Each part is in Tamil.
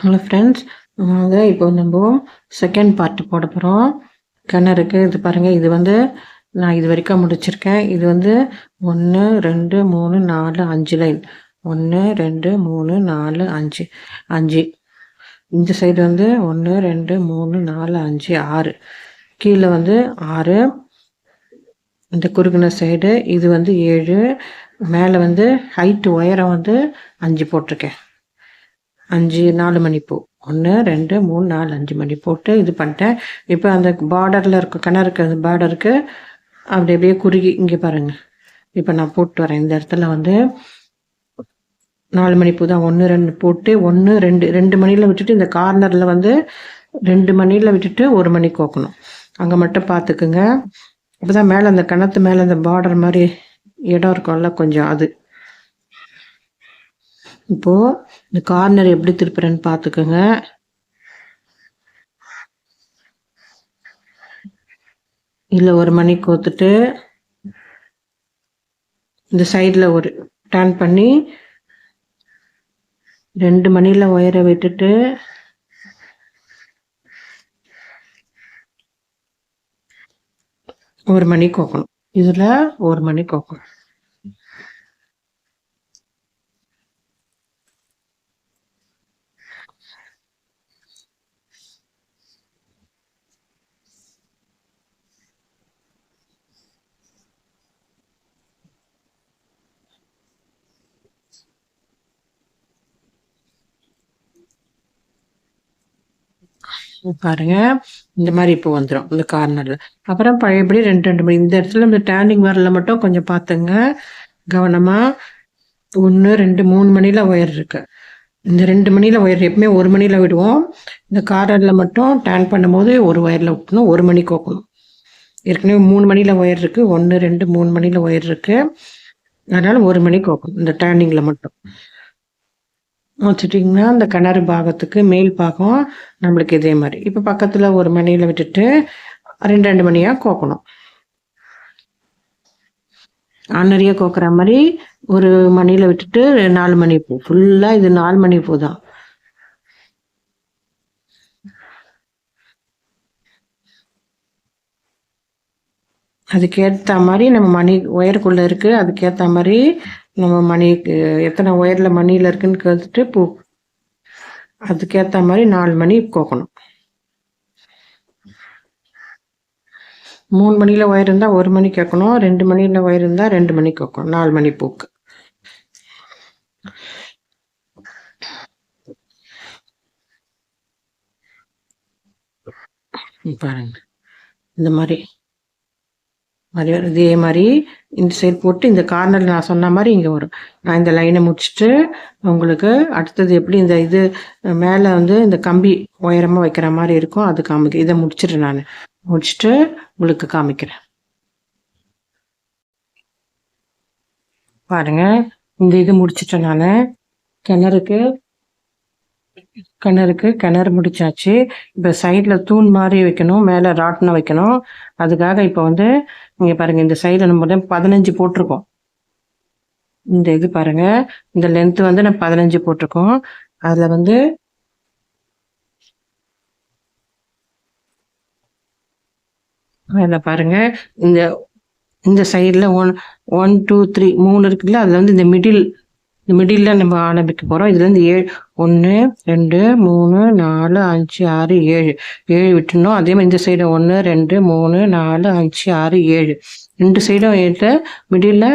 ஹலோ ஃப்ரெண்ட்ஸ் அதாவது இப்போ நம்ம செகண்ட் பார்ட் போட போகிறோம் கிணறுக்கு இது பாருங்கள் இது வந்து நான் இது வரைக்கும் முடிச்சிருக்கேன். இது வந்து ஒன்று ரெண்டு மூணு நாலு அஞ்சு லைன் ஒன்று ரெண்டு மூணு நாலு அஞ்சு. அஞ்சு. இந்த சைடு வந்து ஒன்று ரெண்டு மூணு நாலு அஞ்சு ஆறு. கீழே வந்து ஆறு. இந்த குறுகின சைடு இது வந்து ஏழு. மேலே வந்து ஹைட்டு உயரம் வந்து அஞ்சு போட்டிருக்கேன். அஞ்சு நாலு மணி பூ ஒன்று ரெண்டு மூணு நாலு அஞ்சு மணி போட்டு இது பண்ணிட்டேன். இப்போ அந்த பார்டரில் இருக்க கிணறுக்கு அந்த பார்டருக்கு அப்படி அப்படியே குறுகி இங்கே பாருங்கள் இப்போ நான் போட்டு வரேன். இந்த இடத்துல வந்து நாலு மணி பூ தான். ஒன்று ரெண்டு போட்டு ஒன்று ரெண்டு ரெண்டு மணியில் விட்டுட்டு இந்த கார்னரில் வந்து ரெண்டு மணியில் விட்டுட்டு ஒரு மணி கோக்கணும். அங்கே மட்டும் பார்த்துக்குங்க அப்போ தான் மேலே அந்த கிணத்து மேலே அந்த பார்டர் மாதிரி இடம் இருக்கும்ல கொஞ்சம் அது. இப்போது இந்த கார்னர் எப்படி திருப்புறேன்னு பார்த்துக்கோங்க. இதில் ஒரு மணி கோத்துட்டு இந்த சைடில் ஒரு டர்ன் பண்ணி ரெண்டு மணியில் ஒயரை விட்டுட்டு ஒரு மணி கோக்கணும். இதில் ஒரு மணி கோக்கணும். பாருங்க. இந்த மாதிரி இப்போ வந்துடும் இந்த கார்னரில் அப்புறம் பழையபடி ரெண்டு ரெண்டு மணி இந்த இடத்துல இந்த டேர்னிங் வரல மட்டும் கொஞ்சம் பார்த்துங்க கவனமாக ஒன்று ரெண்டு மூணு மணியில் ஒயர் இருக்கு. இந்த ரெண்டு மணியில் ஒயர் எப்பவுமே ஒரு மணியில் விடுவோம். இந்த கார்னரில் மட்டும் டேன் பண்ணும்போது ஒரு ஒயரில் விட்டணும் ஒரு மணி கோக்கணும். ஏற்கனவே மூணு மணியில் ஒயர் இருக்குது ஒன்று ரெண்டு மூணு மணியில் ஒயர் இருக்குது அதனால் ஒரு மணி கோக்கணும் இந்த டேனிங்கில் மட்டும். வச்சுட்டிங்கன்னா அந்த கிணறு பாகத்துக்கு மேல் பாகம் நம்மளுக்கு இதே மாதிரி. இப்போ பக்கத்தில் ஒரு மணியில் விட்டுட்டு ரெண்டு ரெண்டு மணியாக கோக்கணும். நிறைய கோக்குற மாதிரி ஒரு மணியில் விட்டுட்டு நாலு மணி பூ. ஃபுல்லாக இது நாலு மணி பூ தான். அதுக்கேற்ற மாதிரி நம்ம மணி ஒயருக்குள்ளே இருக்குது அதுக்கேற்ற மாதிரி நம்ம மணிக்கு எத்தனை ஒயரில் மணியில் இருக்குன்னு கேட்டுட்டு பூ. அதுக்கேற்ற மாதிரி நாலு மணி கோக்கணும். மூணு மணியில் ஒயர் இருந்தால் ஒரு மணி கேட்கணும் ரெண்டு மணியில் ஒயர் இருந்தால் ரெண்டு மணி கேட்கணும் நாலு மணி பூக்கு. பாருங்க. இந்த மாதிரி. மாதிரி வரும் இதே மாதிரி இந்த சைடு போட்டு இந்த கார்னரில் நான் சொன்ன மாதிரி இங்கே வரும். நான் இந்த லைனை முடிச்சுட்டு உங்களுக்கு அடுத்தது எப்படி இந்த இது மேலே வந்து இந்த கம்பி உயரமாக வைக்கிற மாதிரி இருக்கும் அது காமிக்க இதை முடிச்சிடுறேன் நான். முடிச்சுட்டு உங்களுக்கு காமிக்கிறேன். பாருங்க இந்த இது முடிச்சிட்டேன் நான். கிணறுக்கு கிணறுக்கு கிணறு முடிச்சாச்சு. இப்போ சைடில் தூண் மாதிரி வைக்கணும் மேலே ராட்டினம் வைக்கணும். அதுக்காக இப்போ வந்து இங்கே பாருங்கள் இந்த சைடில் நம்ம பதினஞ்சு போட்டிருக்கோம். இந்த இது பாருங்க இந்த லென்த் வந்து நான் பதினஞ்சு போட்டிருக்கோம். அதில் வந்து அதில் பாருங்க இந்த இந்த சைடில் ஒன் ஒன் டூ த்ரீ மூணு இருக்குல்ல அதில் வந்து இந்த மிடில் இந்த மிடில் நம்ம ஆரம்பிக்க போகிறோம் இதுலேருந்து ஏழு ஒன்று ரெண்டு மூணு நாலு அஞ்சு ஆறு ஏழு. ஏழு விட்டுணும் அதே மாதிரி இந்த சைடு ஒன்று ரெண்டு மூணு நாலு அஞ்சு ஆறு ஏழு. ரெண்டு சைடும் ஏழு. மிடில்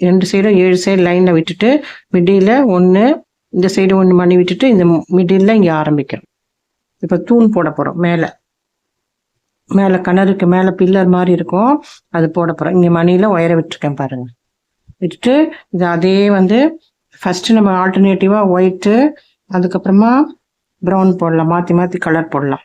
ரெண்டு சைடும் ஏழு சைடு லைனில் விட்டுட்டு மிடில் ஒன்று இந்த சைடு ஒன்று மணி விட்டுட்டு இந்த மிடில் இங்கே ஆரம்பிக்கிறோம். இப்போ தூண் போட போகிறோம் மேலே. மேலே கிணறுக்கு மேலே பில்லர் மாதிரி இருக்கும். அது போட போகிறோம் இங்கே மணியில் ஒயரை விட்டுருக்கேன் பாருங்கள் விட்டுட்டு இது அதே வந்து ஃபஸ்ட்டு நம்ம ஆல்டர்னேட்டிவாக ஒயிட்டு அதுக்கப்புறமா ப்ரௌன் போடலாம். மாற்றி மாற்றி கலர் போடலாம்.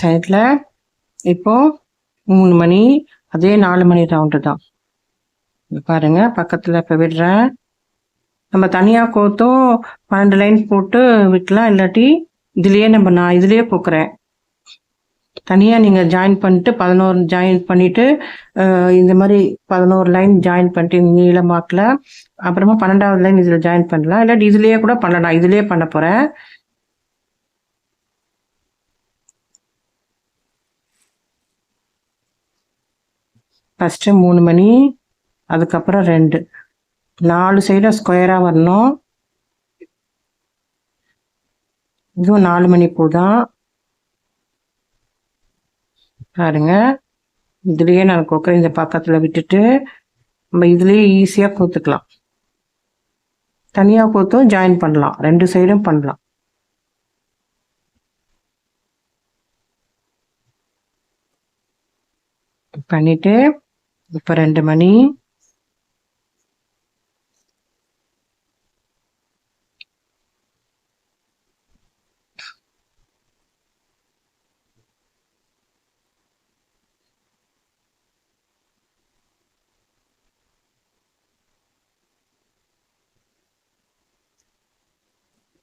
சைடில் இப்போது மூணு மணி அதே நாலு மணி ரவுண்டு தான். பாருங்கள் பக்கத்தில் இப்போ விடுறேன். நம்ம தனியாக கோத்தும் பன்னெண்டு லைன் போட்டு விற்கலாம் இல்லாட்டி இதுலேயே நம்ம நான் இதுலேயே போக்குறேன். தனியாக நீங்கள் ஜாயின் பண்ணிட்டு பதினோரு ஜாயின் பண்ணிவிட்டு இந்த மாதிரி பதினோரு லைன் ஜாயின் பண்ணிட்டு நீளமாக்கில் அப்புறமா பன்னெண்டாவது லைன் இதில் ஜாயின் பண்ணலாம். இல்லாட்டி இதுலேயே கூட பண்ணலாம். இதுலேயே பண்ண போகிறேன் ஃபஸ்ட்டு மூணு மணி அதுக்கப்புறம் ரெண்டு. நாலு சைடும் ஸ்கொயராக வரணும். இதுவும் நாலு மணி பூ தான். பாருங்க. இதுலேயே நான் கொக்கரை இந்த பக்கத்தில் விட்டுட்டு நம்ம இதுலேயே ஈஸியாக கோத்துக்கலாம். தனியாக கோத்தும் ஜாயின் பண்ணலாம். ரெண்டு சைடும் பண்ணலாம். பண்ணிட்டு இப்போ ரெண்டு மணி.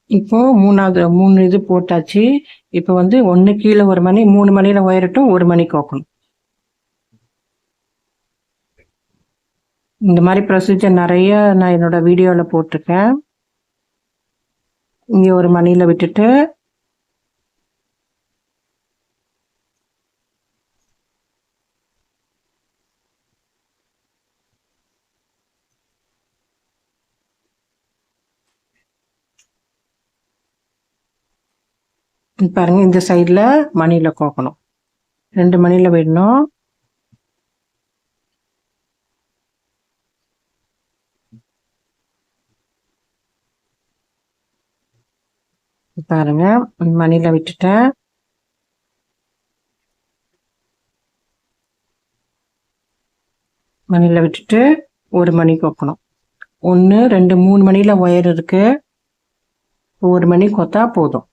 இப்போ மூணாவது மூணு இது போட்டாச்சு. இப்போ வந்து ஒன்று கீழே ஒரு மணி மூணு மணியில் உயரட்டும் ஒரு மணிக்கு ஓக்கணும் இந்த மாதிரி ப்ரொசீஜர் நிறைய நான் என்னோட வீடியோவில் போட்டிருக்கேன். இங்கே ஒரு மணியில் விட்டுட்டு. பாருங்க இந்த சைடில் மணியில் கோக்கணும். ரெண்டு மணியில் விடணும். பாருங்க மணியில் விட்டுட்டேன். மணியில் விட்டுட்டு ஒரு மணிக்கு வைக்கணும் ஒன்று ரெண்டு மூணு மணியில் ஒயர் இருக்கு. ஒரு மணி கொத்தா போதும்.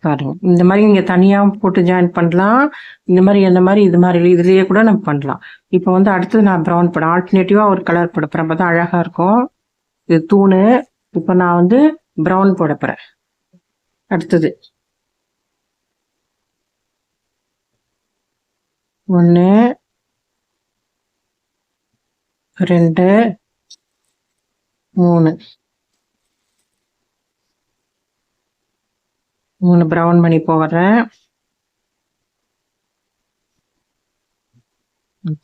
பாருங்க. இந்த மாதிரி நீங்க தனியா போட்டு ஜாயின் பண்ணலாம். இந்த மாதிரி எந்த மாதிரி இது மாதிரி இதுலயே கூட நம்ம பண்ணலாம். இப்போ வந்து அடுத்தது நான் ப்ரௌன் படம். ஆல்டர்னேட்டிவா ஒரு கலர் போட போறேன். பார்த்தா அழகா இருக்கும். இது தூணு. இப்போ நான் வந்து ப்ரௌன் போட போறேன். அடுத்தது. ஒன்று ரெண்டு. மூணு. மூணு ப்ரௌன் பண்ணி போடுறேன்.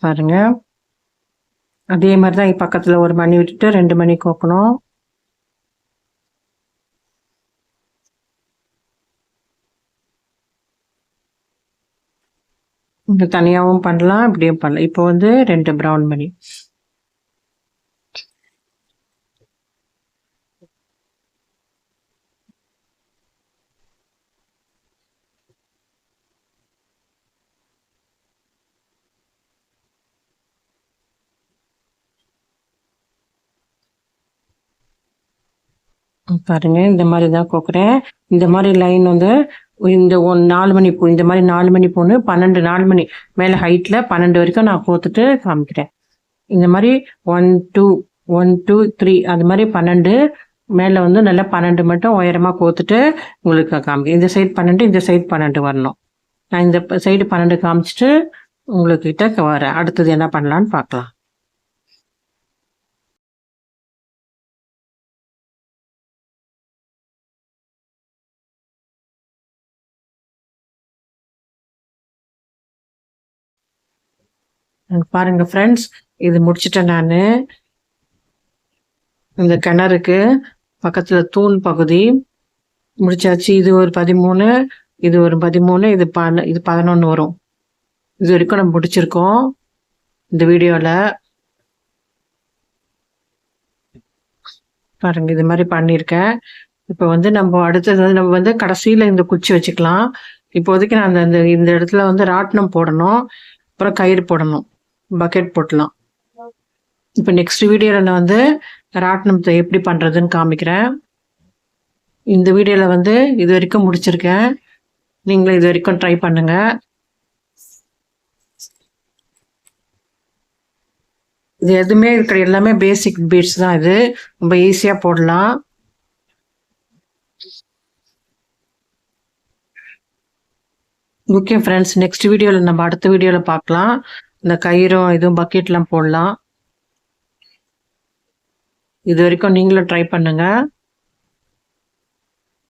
பாருங்க. அதே மாதிரி தான் பக்கத்தில் ஒரு மணி விட்டுட்டு ரெண்டு மணி கோக்கணும். இங்கே தனியாகவும் பண்ணலாம் இப்படியும் பண்ணலாம். இப்போ வந்து ரெண்டு ப்ரௌன் மணி. பாருங்க இந்த மாதிரி தான் கோக்குறேன். இந்த மாதிரி லைன் வந்து இந்த ஒன் நாலு மணி பூ இந்த மாதிரி நாலு மணி பூன்னு பன்னெண்டு நாலு மணி மேலே ஹைட்டில் பன்னெண்டு வரைக்கும் நான் கோத்துட்டு காமிக்கிறேன். இந்த மாதிரி one two one two three அது மாதிரி பன்னெண்டு மேலே வந்து நல்லா பன்னெண்டு மட்டும் உயரமாக கோத்துட்டு உங்களுக்கு காமிக்கிறேன். இந்த சைடு பன்னெண்டு இந்த சைடு பன்னெண்டு வரணும். நான் இந்த சைடு பன்னெண்டு காமிச்சிட்டு உங்களுக்கிட்ட வரேன் அடுத்தது என்ன பண்ணலான்னு பார்க்கலாம். பாருங்க ஃப்ரெண்ட்ஸ் இது முடிச்சிட்டேன் நான். இந்த கிணறுக்கு பக்கத்தில் தூண் பகுதி முடிச்சாச்சு. இது ஒரு பதிமூணு இது ஒரு பதிமூணு இது ப இது பதினொன்று வரும். இது வரைக்கும் நம்ம முடிச்சிருக்கோம் இந்த வீடியோவில் பாருங்க இது மாதிரி பண்ணியிருக்கேன். இப்போ வந்து நம்ம அடுத்தது வந்து நம்ம வந்து கடைசியில் இந்த குச்சி வச்சுக்கலாம். இப்போதைக்கு நான் அந்த இந்த இடத்துல வந்து ராட்டினம் போடணும். அப்புறம் கயிறு போடணும். பக்கெட் போட்டலாம். இப்போ நெக்ஸ்ட் வீடியோவில் நான் வந்து ராட்டினத்தை எப்படி பண்ணுறதுன்னு காமிக்கிறேன். இந்த வீடியோவில் வந்து இது வரைக்கும் முடிச்சிருக்கேன். நீங்களும் இது வரைக்கும் ட்ரை பண்ணுங்கள் இது எதுவுமே இருக்கிற எல்லாமே பேசிக் பீட்ஸ் தான் இது. ரொம்ப ஈஸியாக போடலாம். ஓகே ஃப்ரெண்ட்ஸ் நெக்ஸ்ட் வீடியோவில் நம்ம அடுத்த வீடியோவில் பார்க்கலாம். இந்த கயிறும் இதுவும் பக்கெட்லாம் போடலாம். இது வரைக்கும் நீங்களும் ட்ரை பண்ணுங்கள்